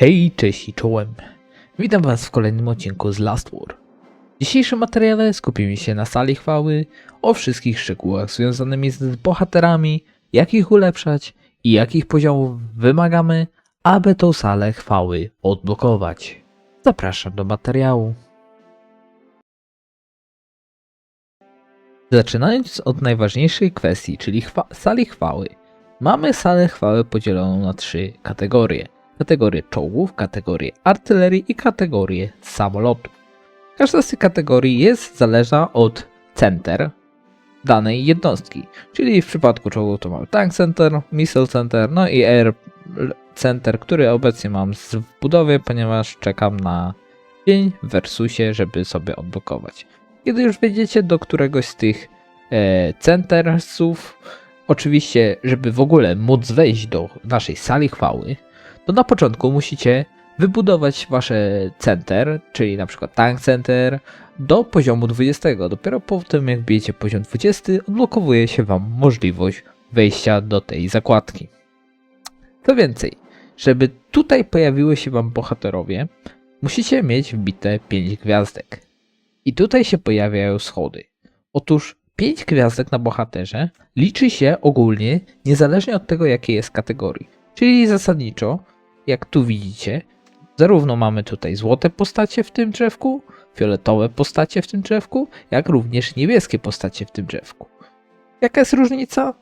Hej, cześć i czołem. Witam Was w kolejnym odcinku z Last War. W dzisiejszym materiale skupimy się na sali chwały, o wszystkich szczegółach związanymi z bohaterami, jak ich ulepszać i jakich poziomów wymagamy, aby tą salę chwały odblokować. Zapraszam do materiału. Zaczynając od najważniejszej kwestii, czyli chwa- sali chwały. Mamy salę chwały podzieloną na trzy kategorie. Kategorię czołgów, kategorię artylerii i kategorię samolotów. Każda z tych kategorii jest zależna od center danej jednostki. Czyli w przypadku czołgów to mamy tank center, missile center, no i air center, który obecnie mam w budowie, ponieważ czekam na dzień w Versusie, żeby sobie odblokować. Kiedy już wejdziecie do któregoś z tych e, centersów, oczywiście, żeby w ogóle móc wejść do naszej sali chwały, to na początku musicie wybudować wasze center, czyli na przykład tank center, do poziomu 20. Dopiero po tym, jak bijecie poziom 20, odblokowuje się wam możliwość wejścia do tej zakładki. Co więcej, żeby tutaj pojawiły się wam bohaterowie, musicie mieć wbite 5 gwiazdek. I tutaj się pojawiają schody. Otóż 5 gwiazdek na bohaterze liczy się ogólnie niezależnie od tego, jakiej jest kategorii. Czyli zasadniczo, jak tu widzicie, zarówno mamy tutaj złote postacie w tym drzewku, fioletowe postacie w tym drzewku, jak również niebieskie postacie w tym drzewku. Jaka jest różnica?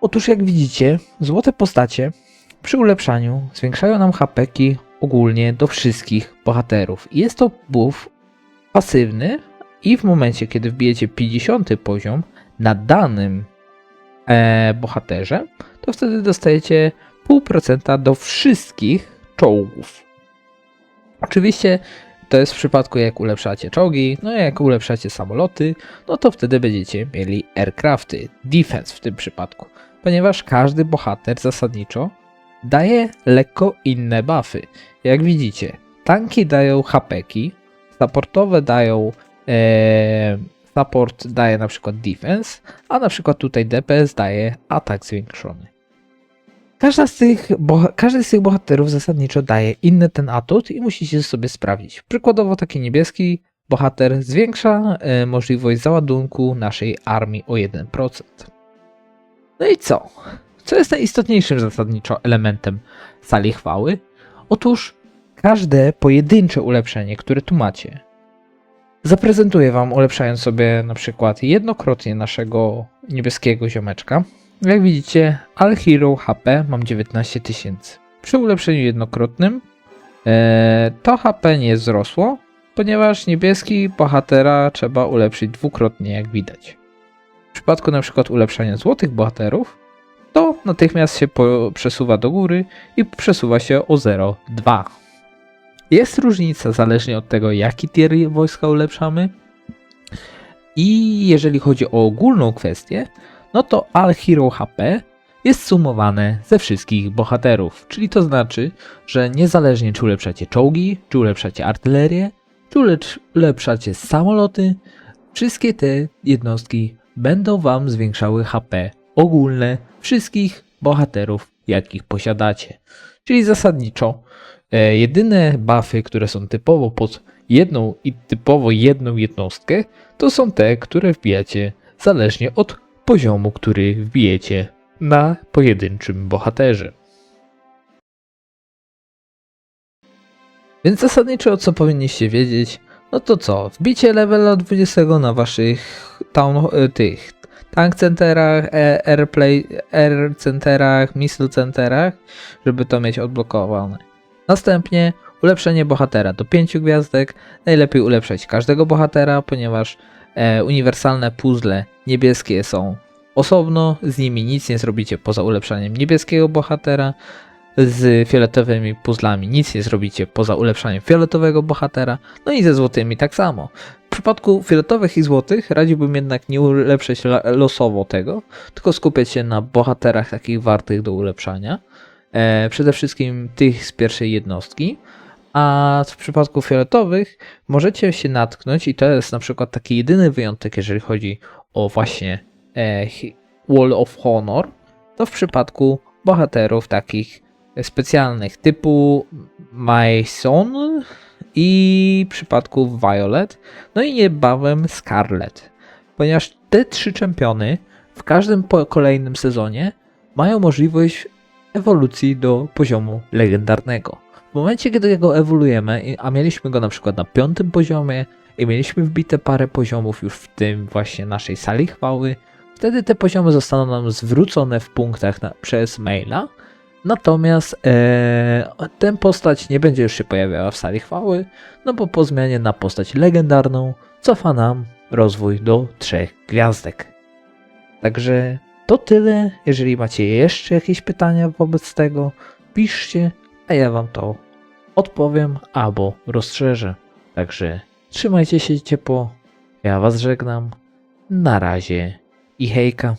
Otóż jak widzicie, złote postacie przy ulepszaniu zwiększają nam hapeki ogólnie do wszystkich bohaterów. I Jest to buff pasywny i w momencie, kiedy wbijecie 50 poziom na danym e, bohaterze, to wtedy dostajecie 0,5% do wszystkich czołgów. Oczywiście to jest w przypadku jak ulepszacie czołgi, no jak ulepszacie samoloty, no to wtedy będziecie mieli aircrafty, defense w tym przypadku, ponieważ każdy bohater zasadniczo daje lekko inne buffy. Jak widzicie, tanki dają hapeki, supportowe dają e, support daje na przykład defense, a na przykład tutaj DPS daje atak zwiększony. Każda z tych, każdy z tych bohaterów zasadniczo daje inny ten atut i musicie sobie sprawdzić. Przykładowo taki niebieski bohater zwiększa e, możliwość załadunku naszej armii o 1%. No i co? Co jest najistotniejszym zasadniczo elementem sali chwały? Otóż każde pojedyncze ulepszenie, które tu macie, zaprezentuję Wam ulepszając sobie na przykład jednokrotnie naszego niebieskiego ziomeczka. Jak widzicie, All Hero HP mam 19 tysięcy. Przy ulepszeniu jednokrotnym e, to HP nie wzrosło, ponieważ niebieski bohatera trzeba ulepszyć dwukrotnie, jak widać. W przypadku na przykład ulepszania złotych bohaterów, to natychmiast się przesuwa do góry i przesuwa się o 0,2. Jest różnica zależnie od tego, jaki tier wojska ulepszamy. I jeżeli chodzi o ogólną kwestię, no to All Hero HP jest sumowane ze wszystkich bohaterów. Czyli to znaczy, że niezależnie czy ulepszacie czołgi, czy ulepszacie artylerię, czy ulepszacie samoloty, wszystkie te jednostki będą wam zwiększały HP ogólne wszystkich bohaterów, jakich posiadacie. Czyli zasadniczo jedyne buffy, które są typowo pod jedną i typowo jedną jednostkę, to są te, które wbijacie zależnie od poziomu, który wbijecie na pojedynczym bohaterze. Więc zasadniczo co powinniście wiedzieć, no to co, wbicie levela 20 na waszych town, e, tych tank centerach, e, airplay, air centerach, missile centerach, żeby to mieć odblokowane. Następnie ulepszenie bohatera do 5 gwiazdek, najlepiej ulepszać każdego bohatera, ponieważ e, uniwersalne puzzle niebieskie są osobno, z nimi nic nie zrobicie poza ulepszaniem niebieskiego bohatera, z fioletowymi puzzlami nic nie zrobicie poza ulepszaniem fioletowego bohatera, no i ze złotymi tak samo. W przypadku fioletowych i złotych radziłbym jednak nie ulepszać losowo tego, tylko skupiać się na bohaterach takich wartych do ulepszania. E, przede wszystkim tych z pierwszej jednostki, a w przypadku fioletowych możecie się natknąć, i to jest na przykład taki jedyny wyjątek, jeżeli chodzi o właśnie e, Wall of Honor, to w przypadku bohaterów takich specjalnych typu Mason i w przypadku Violet, no i niebawem Scarlet, ponieważ te trzy czempiony w każdym kolejnym sezonie mają możliwość ewolucji do poziomu legendarnego. W momencie, kiedy go ewoluujemy, a mieliśmy go na przykład na piątym poziomie i mieliśmy wbite parę poziomów już w tym właśnie naszej sali chwały, wtedy te poziomy zostaną nam zwrócone w punktach na, przez maila. Natomiast e, ten postać nie będzie już się pojawiała w sali chwały, no bo po zmianie na postać legendarną cofa nam rozwój do trzech gwiazdek. Także to tyle. Jeżeli macie jeszcze jakieś pytania wobec tego, piszcie, a ja wam to odpowiem albo rozszerzę. Także trzymajcie się ciepło. Ja was żegnam. Na razie i hejka.